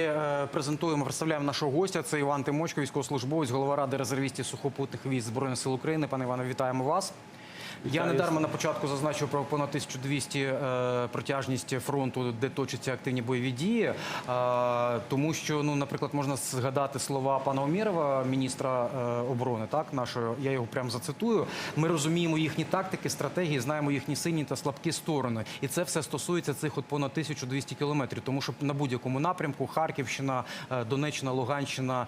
Е, Презентуємо, представляємо нашого гостя. Це Іван Тимочко, військовослужбовець, голова ради резервістів сухопутних військ збройних сил України. Пане Іване, вітаємо вас. Я недарма на початку зазначив про понад 1200 е, протяжність фронту, де точаться активні бойові дії. Е, тому що, ну, наприклад, можна згадати слова пана Омєрова, міністра е, оборони, так нашої. Я його прямо зацитую. Ми розуміємо їхні тактики, стратегії, знаємо їхні сильні та слабкі сторони. І це все стосується цих от понад 1200 кілометрів. Тому що на будь-якому напрямку Харківщина, Донеччина, Луганщина,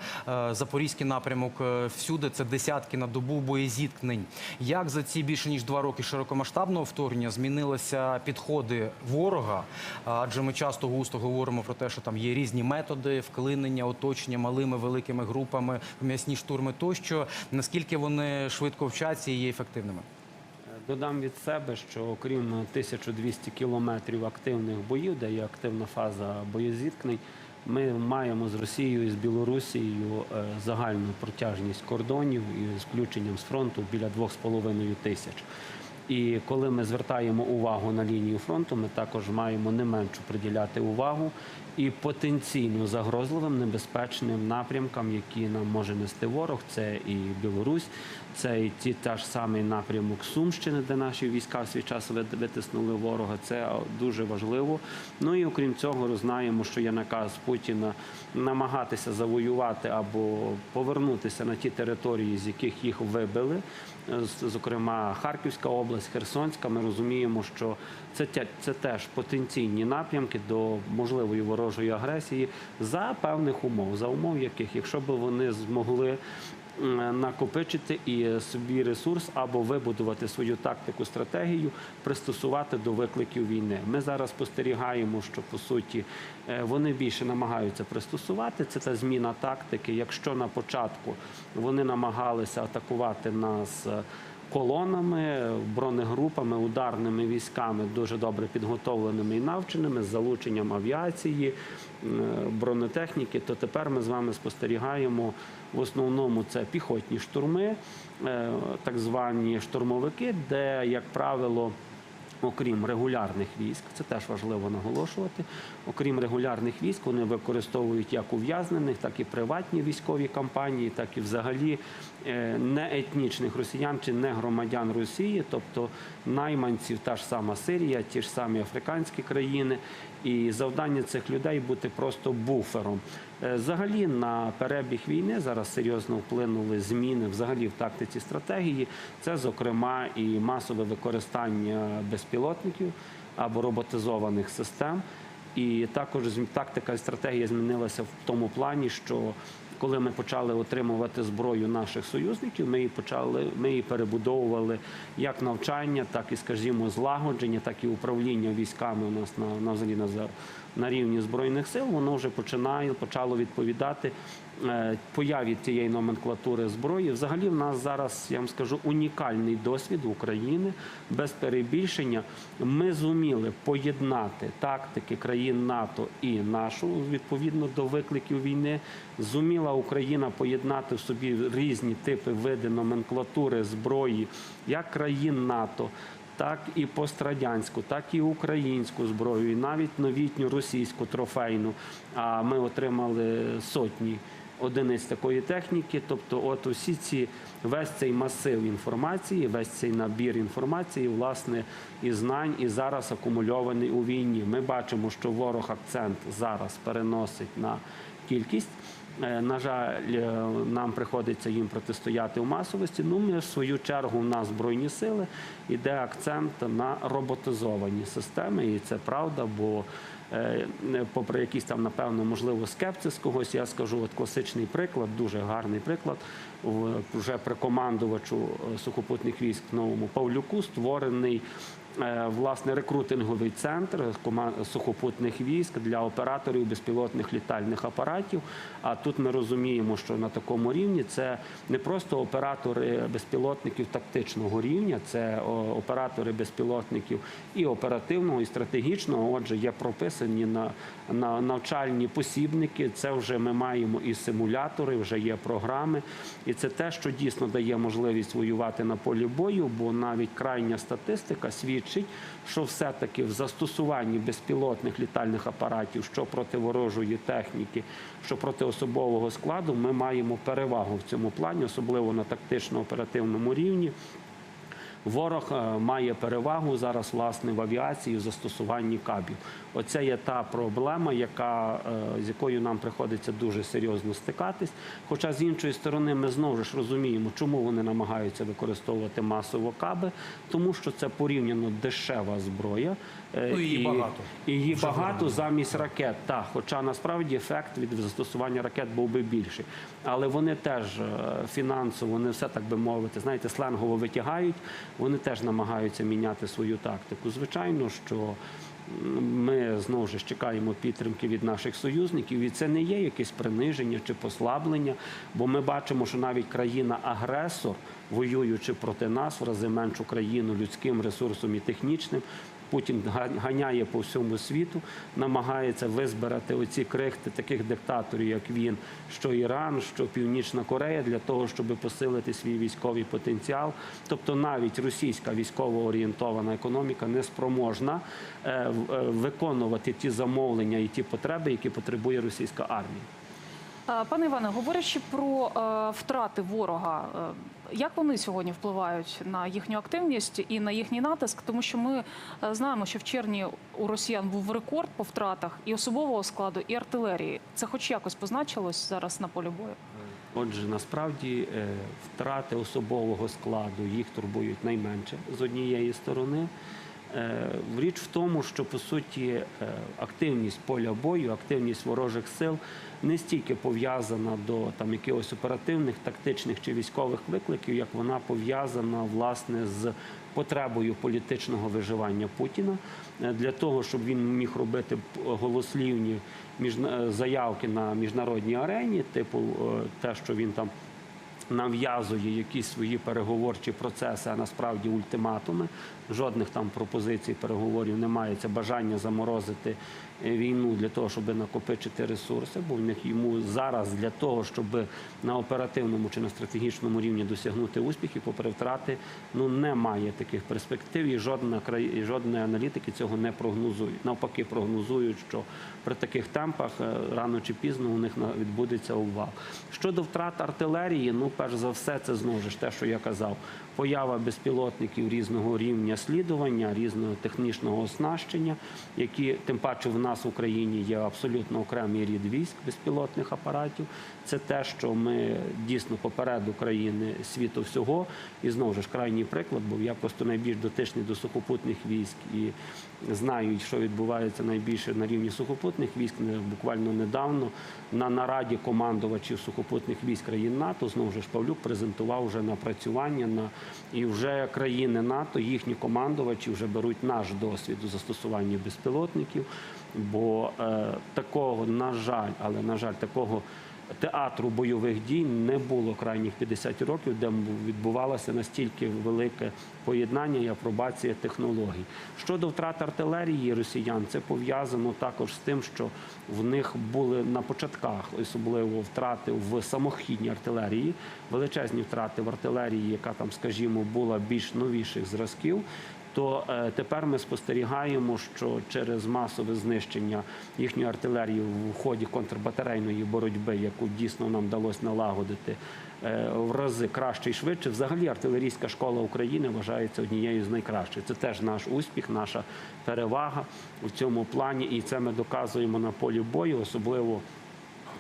Запорізький напрямок, всюди це десятки на добу боєзіткнень. Як за ці більше ніж два роки широкомасштабного вторгнення змінилися підходи ворога? Адже ми часто густо говоримо про те, що там є різні методи вклинення, оточення малими великими групами, м'ясні штурми тощо. Наскільки вони швидко вчаться і є ефективними? Додам від себе, що окрім 1200 кілометрів активних боїв, де є активна фаза боєзіткнень, ми маємо з Росією і з Білорусією е, загальну протяжність кордонів і включенням з фронту біля 2,5 тисяч. І коли ми звертаємо увагу на лінію фронту, ми також маємо не меншу приділяти увагу і потенційно загрозливим небезпечним напрямкам, які нам може нести ворог. Це і Білорусь, це і ті та ж самий напрямок Сумщини, де наші війська в свій час витиснули ворога. Це дуже важливо. Ну і окрім цього, знаємо, що є наказ Путіна намагатися завоювати або повернутися на ті території, з яких їх вибили. З- Зокрема, Харківська область, Херсонська. Ми розуміємо, що це, це теж потенційні напрямки до можливої ворожої агресії за певних умов, за умов яких, якщо б вони змогли накопичити і собі ресурс або вибудувати свою тактику, стратегію, пристосувати до викликів війни. Ми зараз спостерігаємо, що по суті е, вони більше намагаються пристосувати. Це та зміна тактики. Якщо на початку вони намагалися атакувати нас. Колонами, бронегрупами, ударними військами, дуже добре підготовленими і навченими, з залученням авіації, е, бронетехніки, то тепер ми з вами спостерігаємо в основному це піхотні штурми, е, так звані штурмовики, де, як правило, Окрім регулярних військ, це теж важливо наголошувати. Окрім регулярних військ, вони використовують як ув'язнених, так і приватні військові кампанії, так і взагалі неетнічних не етнічних росіян чи не громадян Росії, тобто найманців, та ж сама Сирія, ті ж самі африканські країни. І завдання цих людей бути просто буфером. Е, Взагалі на перебіг війни зараз серйозно вплинули зміни взагалі в тактиці стратегії. Це, зокрема, і масове використання безпілотників або роботизованих систем. І також тактика і стратегія змінилася в тому плані, що коли ми почали отримувати зброю наших союзників, ми її почали, ми її перебудовували як навчання, так і, скажімо, злагодження, так і управління військами у нас на, на на, на рівні збройних сил. Воно вже починає почало відповідати е, появі цієї номенклатури зброї. Взагалі, в нас зараз я вам скажу унікальний досвід України без перебільшення. Ми зуміли поєднати тактики країн НАТО і нашу відповідно до викликів війни. Зуміла Україна поєднати в собі різні типи види номенклатури зброї як країн НАТО. Так і пострадянську, так і українську зброю, і навіть новітню російську трофейну. А ми отримали сотні одиниць такої техніки. Тобто, от усі ці весь цей масив інформації, весь цей набір інформації, власне, і знань, і зараз акумульований у війні. Ми бачимо, що ворог акцент зараз переносить на кількість. Е, На жаль, е, нам приходиться їм протистояти у масовості. Ну, ми в свою чергу в нас збройні сили іде акцент на роботизовані системи, і це правда. Бо е, попри якийсь там, напевно, можливо, скепсис когось, я скажу, от класичний приклад, дуже гарний приклад. Вже при командувачу сухопутних військ новому Павлюку створений власне рекрутинговий центр сухопутних військ для операторів безпілотних літальних апаратів. А тут ми розуміємо, що на такому рівні це не просто оператори безпілотників тактичного рівня, це оператори безпілотників і оперативного, і стратегічного. Отже, є прописані на, на навчальні посібники. Це вже ми маємо і симулятори, вже є програми. І це те, що дійсно дає можливість воювати на полі бою, бо навіть крайня статистика свідчить. Свідчить, що все-таки в застосуванні безпілотних літальних апаратів, що проти ворожої техніки, що проти особового складу, ми маємо перевагу в цьому плані, особливо на тактично-оперативному рівні. Ворог е, має перевагу зараз власне в авіації в застосуванні кабів. Оце є та проблема, яка, е, з якою нам приходиться дуже серйозно стикатись. Хоча з іншої сторони, ми знову ж розуміємо, чому вони намагаються використовувати масово каби, тому що це порівняно дешева зброя. е, Ну, її і- багато. І її Вже багато вироблено. замість ракет. Так, хоча насправді ефект від застосування ракет був би більший. Але вони теж фінансово, вони все так би мовити, знаєте, сленгово витягають. Вони теж намагаються міняти свою тактику. Звичайно, що ми знову ж чекаємо підтримки від наших союзників, і це не є якесь приниження чи послаблення, бо ми бачимо, що навіть країна-агресор, воюючи проти нас, в рази меншу країну людським ресурсом і технічним. Путін га- ганяє по всьому світу, намагається визбирати оці крихти таких диктаторів, як він, що Іран, що Північна Корея, для того, щоб посилити свій військовий потенціал. Тобто навіть російська військово орієнтована економіка не спроможна е, е, виконувати ті замовлення і ті потреби, які потребує російська армія. Пане Іване, говорячи про е, втрати ворога, як вони сьогодні впливають на їхню активність і на їхній натиск? Тому що ми е, знаємо, що в червні у росіян був рекорд по втратах і особового складу, і артилерії. Це хоч якось позначилось зараз на полі бою? Отже, насправді е, втрати особового складу їх турбують найменше з однієї сторони. Е, Річ в тому, що по суті е, активність поля бою, активність ворожих сил не стільки пов'язана до там якихось оперативних, тактичних чи військових викликів, як вона пов'язана власне з потребою політичного виживання Путіна е, для того, щоб він міг робити голослівні заявки на міжнародній арені, типу те, що він там нав'язує якісь свої переговорчі процеси, а насправді ультиматуми. Жодних там пропозицій переговорів немає. Це бажання заморозити е, війну для того, щоб накопичити ресурси, бо в них йому зараз для того, щоб на оперативному чи на стратегічному рівні досягнути успіхів, попри втрати, ну немає таких перспектив, і жодна і жодної аналітики цього не прогнозують. Навпаки, прогнозують, що при таких темпах е, рано чи пізно у них відбудеться обвал. Щодо втрат артилерії, ну перш за все, це знову ж те, що я казав. Поява безпілотників різного рівня слідування, різного технічного оснащення, які тим паче в нас в Україні є абсолютно окремий рід військ безпілотних апаратів. Це те, що ми дійсно попереду країни світу всього. І знову ж крайній приклад, бо я просто найбільш дотичний до сухопутних військ і знаю, що відбувається найбільше на рівні сухопутних військ. Буквально недавно на нараді командувачів сухопутних військ країн НАТО знову ж Павлюк презентував вже напрацювання на і вже країни НАТО, їхні командувачі вже беруть наш досвід у застосуванні безпілотників. Бо е, такого, на жаль, але на жаль, такого театру бойових дій не було крайніх 50 років, де відбувалося настільки велике поєднання і апробація технологій. Щодо втрат артилерії росіян, це пов'язано також з тим, що в них були на початках особливо втрати в самохідній артилерії, величезні втрати в артилерії, яка там, скажімо, була більш новіших зразків то е, тепер ми спостерігаємо, що через масове знищення їхньої артилерії в ході контрбатарейної боротьби, яку дійсно нам вдалося налагодити е, в рази краще і швидше. Взагалі артилерійська школа України вважається однією з найкращих. Це теж наш успіх, наша перевага в цьому плані, і це ми доказуємо на полі бою, особливо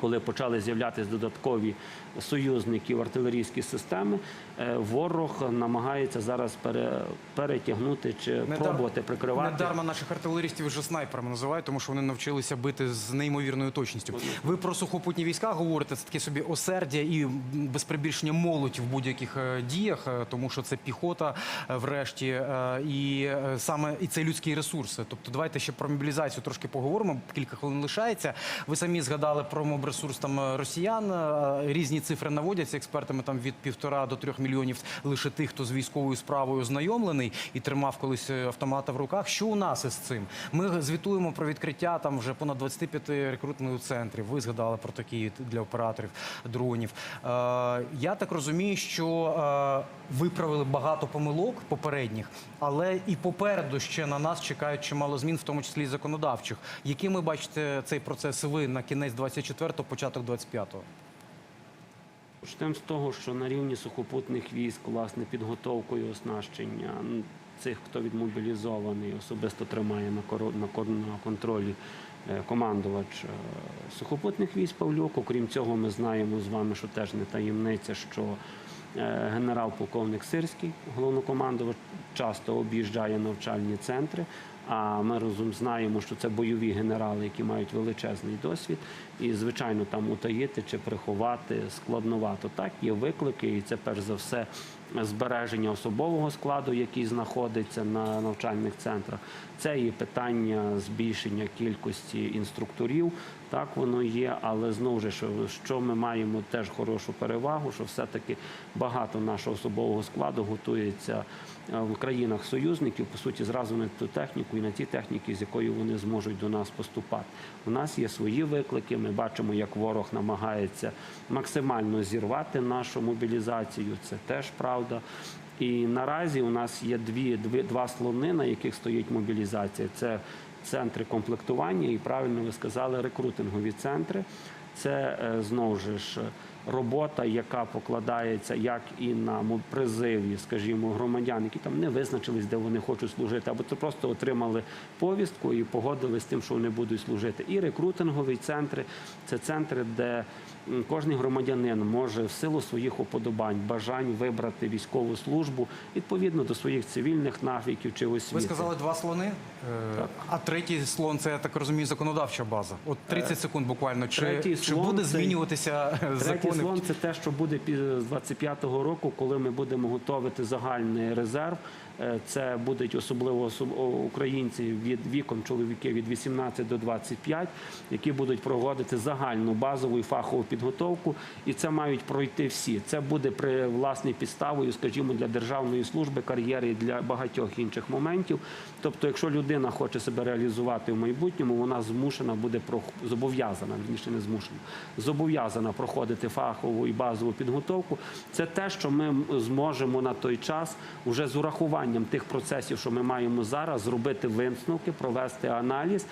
коли почали з'являтися додаткові союзники в артилерійські системи, е, ворог намагається зараз пере, перетягнути чи Не пробувати дар- прикривати. Недарма наших артилерістів вже снайперами називають, тому що вони навчилися бити з неймовірною точністю. Ви про сухопутні війська говорите, це таке собі осердя і без прибільшення молодь в будь-яких е, діях, е, тому що це піхота, врешті, і саме і це людські ресурси. Тобто, давайте ще про мобілізацію трошки поговоримо. Кілька хвилин лишається. Ви самі згадали про мобілізацію ресурс там е, росіян. Е, Різні цифри наводяться експертами там від півтора до трьох мільйонів лише тих, хто з військовою справою ознайомлений і тримав колись е, автомата в руках. Що у нас із цим? Ми звітуємо про відкриття там вже понад 25 рекрутингових центрів. Ви згадали про такі для операторів дронів. Я так розумію, що виправили багато помилок попередніх, але і попереду ще на нас чекають чимало змін, в тому числі і законодавчих. Якими бачите цей процес ви на кінець 24-го, початок 25-го? Почнемо з того, що на рівні сухопутних військ, власне, підготовкою оснащення цих, хто відмобілізований, особисто тримає на, контролі е, командувач е, сухопутних військ Павлюк. Окрім цього, ми знаємо з вами, що теж не таємниця, що е, генерал-полковник Сирський, головнокомандувач, часто об'їжджає навчальні центри. А ми розум знаємо, що це бойові генерали, які мають величезний досвід, і звичайно там утаїти чи приховати складновато. Так є виклики, і це перш за все збереження особового складу, який знаходиться на навчальних центрах. Це і питання збільшення кількості інструкторів. Так воно є, але знову ж що, ми маємо теж хорошу перевагу, що все-таки багато нашого особового складу готується е, в країнах союзників, по суті, зразу на ту техніку і на ті техніки, з якою вони зможуть до нас поступати. У нас є свої виклики. Ми бачимо, як ворог намагається максимально зірвати нашу мобілізацію. Це теж правда. І наразі у нас є дві, дві два слони, на яких стоїть мобілізація. Це центри комплектування, і правильно ви сказали, рекрутингові центри. Це е, знову ж робота, яка покладається як і на призиві, скажімо, громадян, які там не визначились, де вони хочуть служити, або то просто отримали повістку і погодились з тим, що вони будуть служити. І рекрутингові центри це центри, де кожен громадянин може в силу своїх уподобань, бажань вибрати військову службу відповідно до своїх цивільних навиків чи освіти. Ви сказали два слони, Е, Так. а третій слон це я так розумію, законодавча база. От 30 секунд буквально. Чи, чи буде змінюватися е, Слон це те, що буде з 25-го року, коли ми будемо готувати загальний резерв. Е, Це будуть особливо українці від віком чоловіки від 18 до 25, які будуть проводити загальну базову і фахову підготовку, і це мають пройти всі. Це буде при власній підставою, скажімо, для державної служби, кар'єри для багатьох інших моментів. Тобто, якщо людина хоче себе реалізувати в майбутньому, вона змушена буде зобов'язана, не змушена, зобов'язана проходити фахову і базову підготовку. Це те, що ми зможемо на той час уже з урахуванням тих процесів, що ми маємо зараз, зробити висновки, провести аналіз.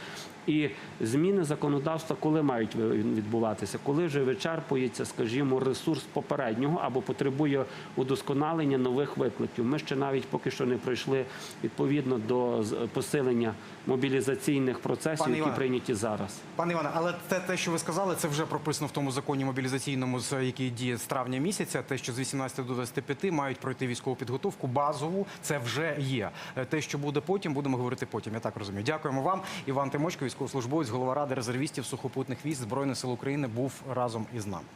І зміни законодавства, коли мають відбуватися, коли вже вичерпується, скажімо, ресурс попереднього або потребує удосконалення нових викликів. Ми ще навіть поки що не пройшли відповідно до посилення мобілізаційних процесів, Пане які Іване. прийняті зараз. Пане Іване, але те, те, що ви сказали, це вже прописано в тому законі мобілізаційному, який діє з травня місяця. Те, що з 18 до 25 мають пройти військову підготовку, базову, це вже є. Е, Те, що буде потім, будемо говорити потім. Я так розумію. Дякуємо вам. Іван Тимочко, військовослужбовець, голова ради резервістів сухопутних військ Збройних сил України, був разом із нами.